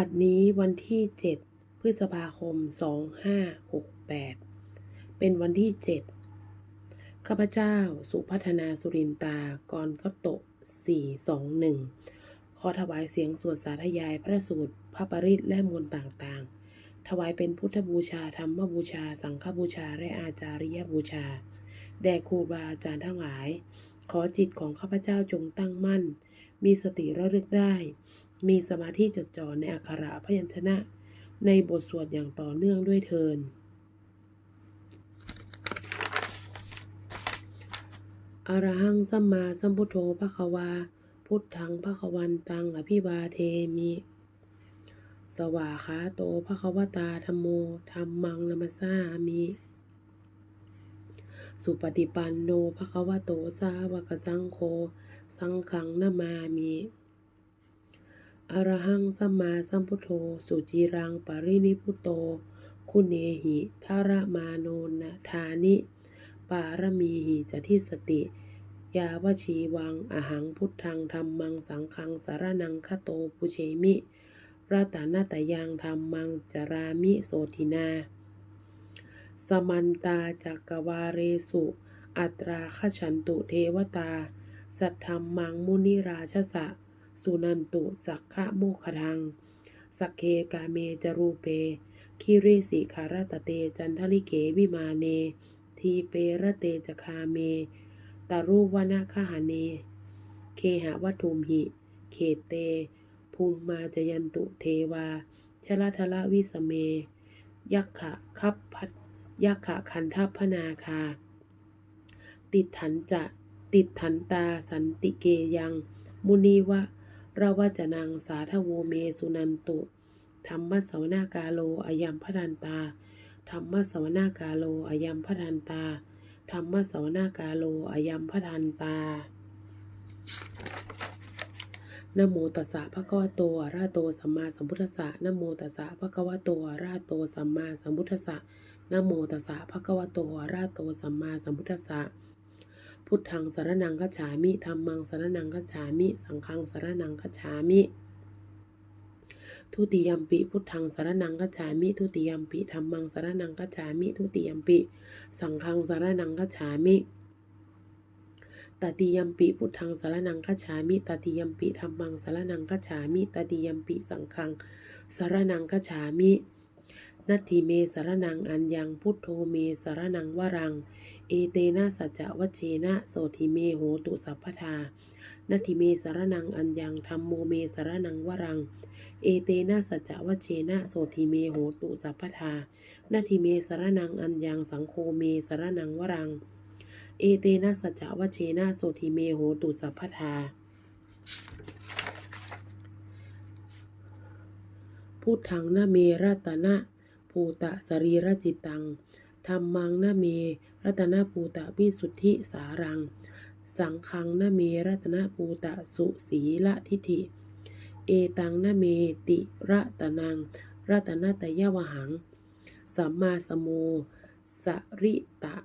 บัดนี้วันที่ 7 พฤษภาคม 2568 เป็นวันที่ 7 ข้าพเจ้าสุพัฒนาสุรินตากรก็โต421 ขอถวายเสียงสวดสาธยายพระสูตร พระปริตและมนต์ต่างๆ ถวายเป็นพุทธบูชา ธรรมบูชา สังฆบูชา และอาจาริยบูชา แด่ครูบาอาจารย์ทั้งหลาย ขอจิตของข้าพเจ้าจงตั้งมั่น มีสติระลึกได้ มีสมาธิจดจ่อในอักขระพยัญชนะ ในบทสวดอย่างต่อเนื่องด้วยเทินอรหังสัมมาสัมพุทโธภควา พุทธังภควันตังอภิวาเทมิ สวาขาโตภควตาธรรมโมธรรมังนัมสสามิ สุปฏิปันโนภควโตสาวกสังโฆ สังฆังนามามิ อรหังสัมมาสัมพุทโธ สุจิรังปรินิพุโต คุเนหิทารมาโนนะทานิ ปารมีหิจทิสติ ยาวชีวัง อหังพุทธังธรรมังสังฆังสารนังคโตปุเชมิรัตานาตยังธรรมังจารามิโสทินา สมันตาจักกวาเรสุ อัตราขฉันตุเทวตา สัทธรรมังมุนิราชสะ สุนันตุสักขะโมคทัง สักเคกาเมจรูเป คิริสิคารตเตจันทลิเกวิมาเน ทีเประเตจคาเมตารูวนาคหาเน เคหะวัตุมหิ เขเต ภูมิมาจยันตุเทวา ชลทละวิสเม ยักขะคับพัทยักขะคันทัพพนาคา ติดถันจะ ติดถันตาสันติเกยัง มุนีวะ เระวจนังสาทโวเมสุนันตุธรรมสวนากาโลอายัมพทันตาธรรมสวนากาโลอายัมพทันตาธรรมสวนากาโลอายัมพทันตานโมตัสสะภะคะวะโตอะระโตสัมมาสัมพุทธัสสะนโมตัสสะภะคะวะโตอะระโตสัมมาสัมพุทธัสสะนโมตัสสะภะคะวะโตอะระหะโตสัมมาสัมพุทธัสสะ พุทธังสารนังคัจฉามิธัมมังสารนังคัจฉามิ สังฆังสารนังคัจฉามิทุติยมปิพุทธังสารนังคัจฉามิทุติยมปิธัมมังสารนังคัจฉามิทุติยมปิ สังฆังสารนังคัจฉามิตติยมปิพุทธังสารนังคัจฉามิตติยมปิธัมมังสารนังคัจฉามิตติยมปิสังฆังสารนังคัจฉามิ นัตถิเมสารนังอัญญังพุทโธเมสารนังวรัง เอเตนะสัจจะวัชเชนะโสทิเมโหตุสัพพทานัตถิเมสารนังอัญญังธรรมโมเมสารนังวรัง เอเตนะสัจจะวัชเชนะโสทิเมโหตุสัพพทานัตถิเมสารนังอัญญังสังโฆเมสารนังวรัง เอเตนะสัจจะวัชเชนะโสทิเมโหตุสัพพทาพุทธังนะเมรัตนะ ภูตะสรีรจิตังธรรมังนะเม รัตนภูตะวิสุทธิสารัง สังฆังนะเม รัตนภูตะสุสีละทิฐิ เอตังนะเมติระตนัง รัตนตะยวหัง สัมมาสโมสริตะ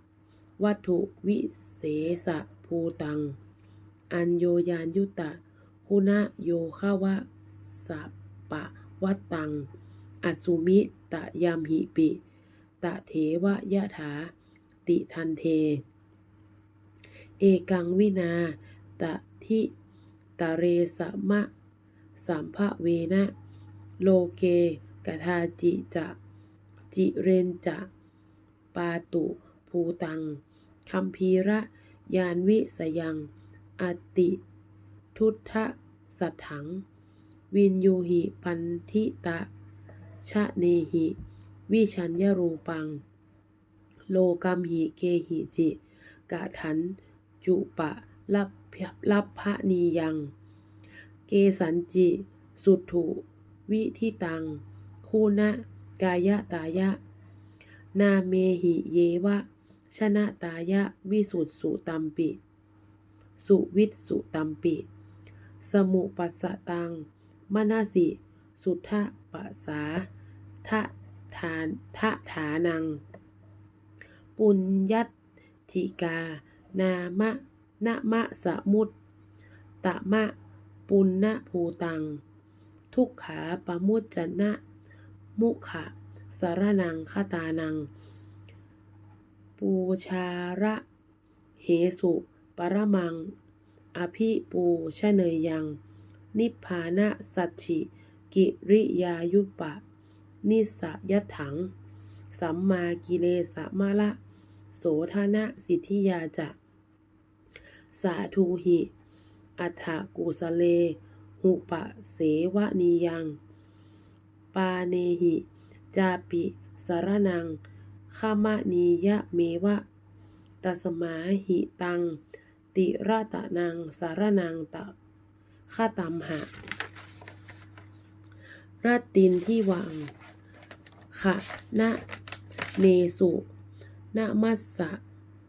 วัตถุวิเศษะภูตัง อัญโยยานยุตะ คุณะโยขาวะสัปปะวัตตัง อสุมิตะยามหิปิ ตะเถวะยะถา ติทันเท เอกังวินา ตะทิตะเรสะมะสัมภะเวนะ โลเกกทาจิจะ จิเรนจะ ปาตุ ภูตังคัมภีระ ยานวิสยัง อติ ทุทธสัทถัง วินยูหิพันธิตะ ชะเนหิ วิชัญญรูปัง โลกัมหิเกหิจิ กะถัน จุปะลับลับพะนียัง เกสันจิ สุถุวิทิตัง คูนะกายะตายะ นาเมหิเยวะ ชนะตายะวิสุทสุตัมปิ สุวิสุตัมปิ สมุปัสสะตัง มนาสิ สุทธะปะสาทะทานทะฐานัง ปุญญัติกา นามะนะมะสมุตตะมะ ปุณณภูตัง ทุกขาปมุจจนะ มุขะสารนังคตานัง ปูชาระเหสุปรมัง อภิปูชเนยยัง นิพพานะสัจฉิ กิริยายุปะ นิสยถัง สัมมากิเลสมาละ โสธนะสิทธิยาจะสาธุหิ อัฏฐกุสเล หุปะเสวนียัง ปาเนหิ จาปิสารนังขามะนียะเมวะตสมาหิตัง ติราตะนังสารนังตะฆาตัมหะ รัตตินที่วังขะนะเนสุนะมัสสะ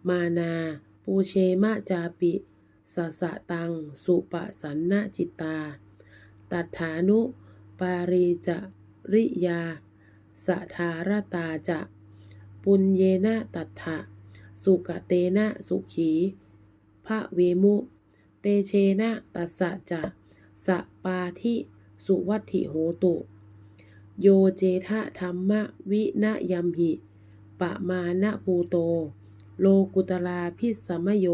มานา ปูเชมะจาปิสะสะตัง สุปะสันนะจิตตา ตัฏฐานุ ปาริจาริยาสะทารตาจะ ปุญเยนะตัฐะสุกะเตนะสุขีพระเวมุ เตเชนะตัสสะจะสะปาทิ สุวัตถิโหตุ โยเจทะธรรมะวินยัมหิ ปะมานะภูโต โลกุตลาพิสมโย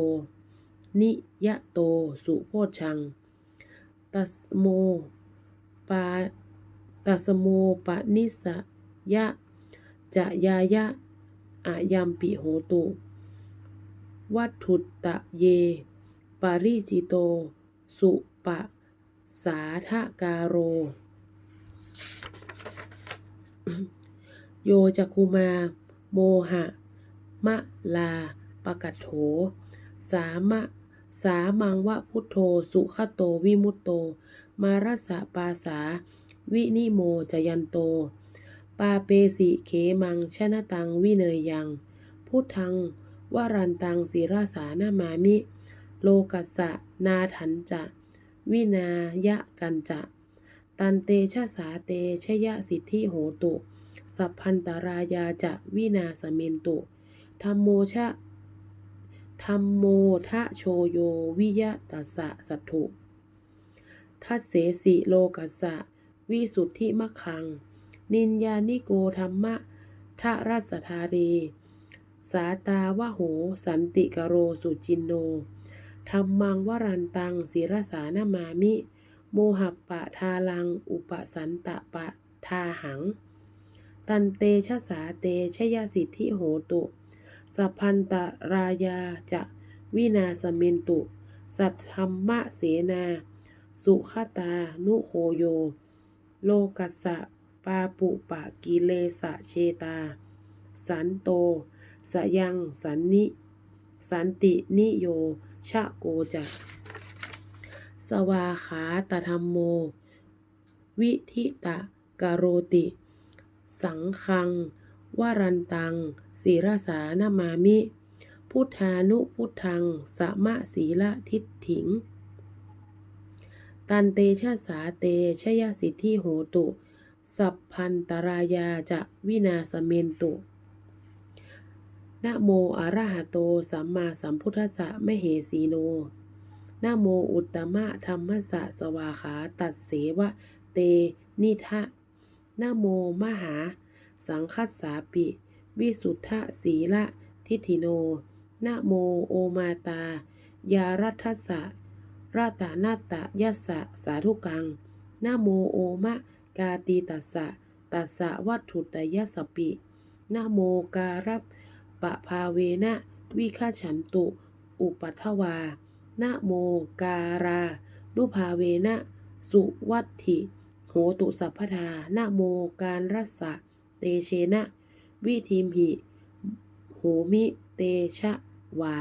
นิยะโตสุโพชัง ตัสโมปาตัสโมปนิสยะจะยายะอายัมปิโหตุ วัตถุตตะเย ปาริจิโต สุปะ สาทะการโร โยจักคุมา โมหะ มะลา ปะกัตโถ สามะ สามังวะพุทโธ สุขโตวิมุตโต มารสะปาสา วินิโมจยันโต ปาเปสิเขมังชนะตังวิเนยยัง พุทธังวรันตังศิราสานามามิ โลกัสสะนาถันจะ วินายะกันจะ ตันเตชะสาเตชยะสิทธิโหตุ สัพพันตรายาจะวินาสเมนตุธรรมโมชะธรรมโมทะโชโยวิยะตัสสะสัตถุทัสเสสิโลกัสสะ วิสุทธิมะคัง นินยานิโกธรรมะทะรัสธาเรสาตาวะโห สันติกโรสุจินโน ธรรมังวรันตังศิรสานามามิ โมหปปะทาลัง อุปสันตะปะทาหัง ตันเตชะสาเตชยสิทธิโหตุสัพพันตรายาจะวินาสเมนตุ สัทธรรมะเสนา สุขตา นุโคโย โลกัสสะปาปุปะกิเลสะเชตา สันโต สยังสันนิ สันตินิโย ชะโกจะสวาขาตธรรมโม วิธิตะกโรติ สังคัง วรันตังศีรสานามามิ พุทธานุพุทธัง สมะศีละทิฏฐิง ตันเตชะสาเตชยสิทธิโหตุ สัพพันตรายาจะวินาสเมนตุ นะโมอะระหะโต สัมมาสัมพุทธัสสะมะเหสีโนนะโมอุตตมะธรรมสะสวาขาตัดเสวะ เต นิทะนะโมมหา สังคัสสาปิ วิสุทธะสีละทิฏฐิโนนะโมโอมาตา ยารัทสสะราตานาตะยัสะสาธุกังนะโมโอมะ กาตีตัสสะตัสสะวัตถุตยัสปินะโมการัป ปะพาเวนะวิฆาฉันตุ อุปัทวานะโมการานุภาเวนะสุวัตถิโหตุสัพพทานะโมการรัสสะเตเชนะ วิธีมหิ โหมิเตชะวา